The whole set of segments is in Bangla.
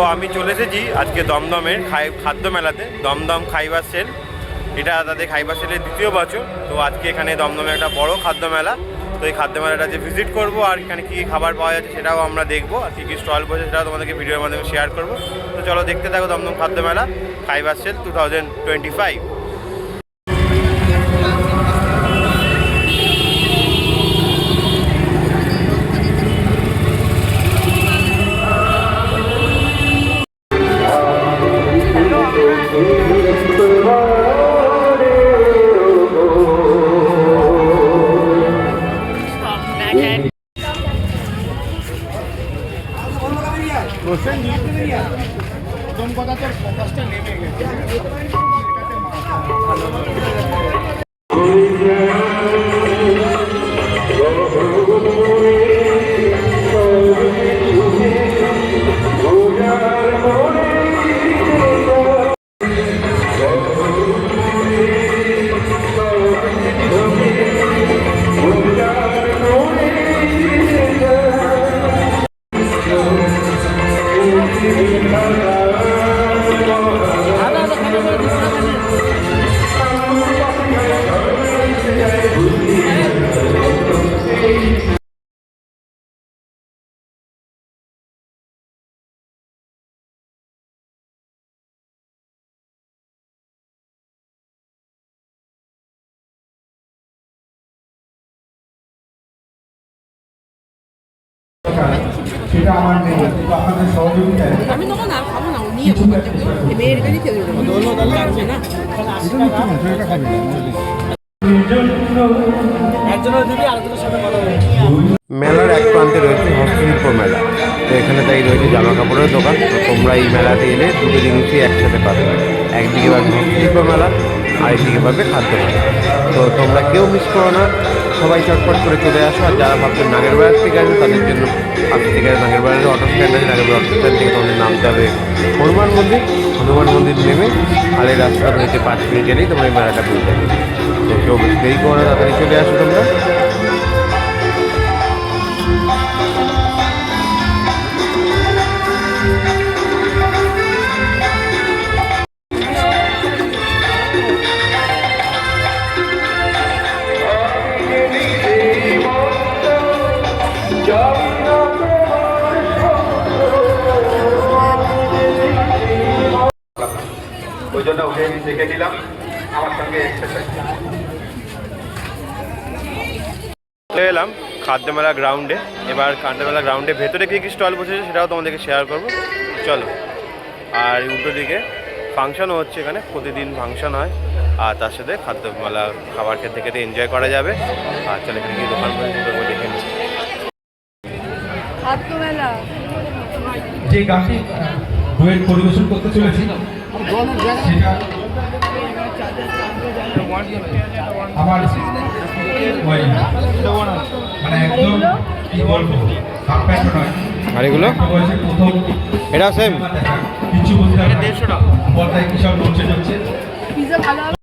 তো আমি চলে এসেছি আজকে দমদমের খাই, খাদ্য মেলাতে। দমদম খাইবার সেল। এটা তাদের খাইবার সেলের দ্বিতীয় বছর। তো আজকে এখানে দমদমে একটা বড় খাদ্য মেলা। তো এই খাদ্য মেলাটা যে ভিজিট করব আর এখানে কী কী খাবার পাওয়া যাচ্ছে সেটাও আমরা দেখব। আর কী কী স্টল বসে সেটাও তোমাদেরকে ভিডিওর মাধ্যমে শেয়ার করব। তো চলো দেখতে থাকো দমদম খাদ্য মেলা, খাইবার sell two thousand twenty five প্রথম কথা তোর ফোকাসটা নেমে গেছে সেটা আমার নেই। কিন্তু আপনাদের সহযোগিতায় আমি তখন আর খাব না ও মেয়ের কাছে খেতে দেবো দোল দল লাগছে না? মেলার এক প্রান্তে রয়েছে হস্তশিল্প মেলা। তো এখানে তাই রয়েছে জামা কাপড়ের দোকান। তোমরা এই মেলাতে এলে দুটো জিনিসই একসাথে পাবে। একদিকে পাবে হস্তশিল্প মেলা আরেকদিকে পাবে খাদ্য মেলা। তো তোমরা কেউ মিস করো না। সবাই চটপট করে চলে আসো, আর যারা ভাবছেন নাগের বাজার থেকে আসবে, তাদের জন্য আপনি থেকে নাগের বাজারে অটো স্ট্যান্ড আছে, নাগের বাজার অটো স্ট্যান্ড থেকে তোমাদের নামতে হবে হনুমান মন্দির। হনুমান মন্দির নেমে আর এই রাস্তা রয়েছে পাঁচ মিনিট গেলেই তোমরা এই মেলাটা যাবে। তো কেউ দেরি করো তাড়াতাড়ি চলে আসো তোমরা। ওই জন্য উঠে দেখে নিলাম। আমার সঙ্গে এক্সারসাইজ চলে এলাম খাদ্যমেলা গ্রাউন্ডে এবার খাদ্যমেলা গ্রাউন্ডে ভেতরে কী কী স্টল বসেছে সেটাও তোমাদেরকে শেয়ার করব। চলো। আর উল্টো দিকে ফাংশনও হচ্ছে এখানে প্রতিদিন ফাংশন হয়। আর তার সাথে খাদ্যমেলা খাবার খেতে খেতে এনজয় করা যাবে। আর চলো এখানে কি দোকান দেখে খাদ্যবেলা যে গানটি বইয়ের পরিবেশন করতে চলেছি সেটা আমার মানে একদম কি বলব হাফ প্যান্ট নয়। আর এগুলো এটা সেম কিছু বলতে দেড়শো টাকা। কি সব নড়ছে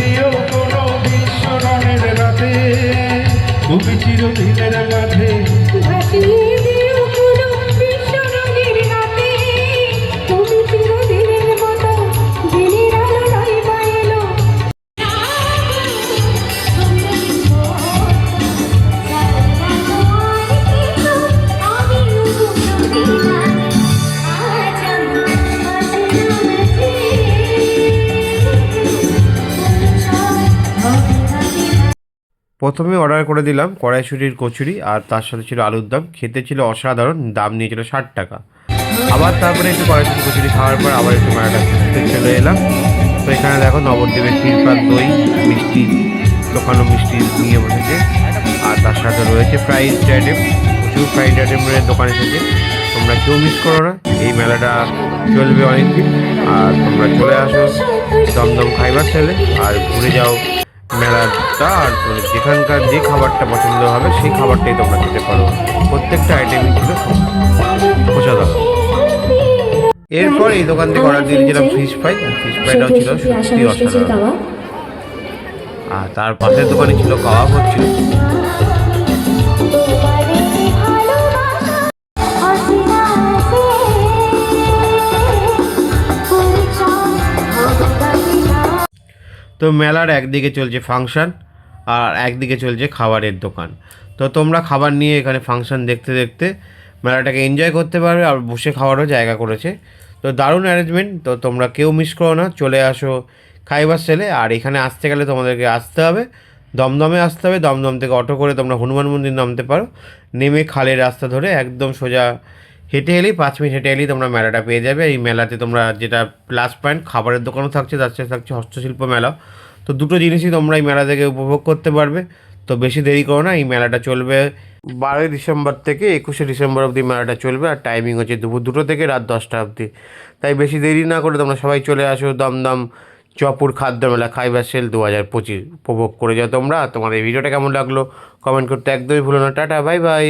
দিও কোনো বিস্মরণের রাতে। কবি চিরদিনের মাঝে প্রথমে অর্ডার করে দিলাম কড়াইশুটির কচুরি আর তার সাথে ছিল আলুর দম। খেতে ছিল অসাধারণ, দাম নিয়েছিল ষাট টাকা। আবার তারপরে একটু কড়াইশুটি কচুরি খাওয়ার পর আবার একটু মেলাটা চলে এলাম। তো এখানে দেখো নবদ্বীপের ক্ষীরপাত দই, মিষ্টি দোকানও মিষ্টি নিয়ে বসেছে। আর তার সাথে রয়েছে ফ্রাইড আইটেম প্রচুর ফ্রাইড আইটেমের দোকান এসেছে তোমরা কেউ মিস করো না, এই মেলাটা চলবে অনেকদিন। আর তোমরা চলে আসো, দমদম খাইবার ছেলে আর ঘুরে যাও। মেলাটা আর যেখানকার যে খাবারটা পছন্দ হবে সেই খাবারটাই তোমরা খেতে পারো। প্রত্যেকটা আইটেম ছিল অসাধারণ এরপর এই দোকান থেকে অর্ডার দিয়ে দিয়েছিলাম ফিশ ফ্রাই ফিস ফিশ ফ্রাইটাও ছিল সত্যি অসাধারণ আর তার পাশের দোকানে ছিল কাবাব হচ্ছিল তো মেলার একদিকে চলছে ফাংশন আর একদিকে চলছে খাবারের দোকান। তো তোমরা খাবার নিয়ে এখানে ফাংশন দেখতে দেখতে মেলাটাকে এনজয় করতে পারবে আর বসে খাওয়ারও জায়গা করেছে। তো দারুণ অ্যারেঞ্জমেন্ট তো তোমরা কেউ মিস করো না, চলে আসো খাইবার সেলে আর এখানে আসতে গেলে তোমাদেরকে আসতে হবে, দমদমে আসতে হবে, দমদম থেকে অটো করে তোমরা হনুমান মন্দির নামতে পারো। নেমে খালের রাস্তা ধরে একদম সোজা হেঁটে এলেই পাঁচ মিনিট হেঁটে এলেই তোমরা মেলাটা পেয়ে যাবে। এই মেলাতে তোমরা যেটা প্লাস পয়েন্ট খাবারের দোকানও থাকছে, তার সাথে থাকছে হস্তশিল্প মেলা। তো দুটো জিনিসই তোমরা এই মেলা থেকে উপভোগ করতে পারবে। তো বেশি দেরি করো না, এই মেলাটা চলবে বারোই ডিসেম্বর থেকে একুশে ডিসেম্বর অবধি মেলাটা চলবে আর টাইমিং হচ্ছে দুপুর দুটো থেকে রাত দশটা অবধি। তাই বেশি দেরি না করে তোমরা সবাই চলে আসো দমদম, চপুর খাদ্য মেলা, খাইবার সেল দু হাজার পঁচিশ। উপভোগ করে যাও তোমরা। তোমার এই ভিডিওটা কেমন লাগল? কমেন্ট করতে একদমই ভুলো না। Tata bye bye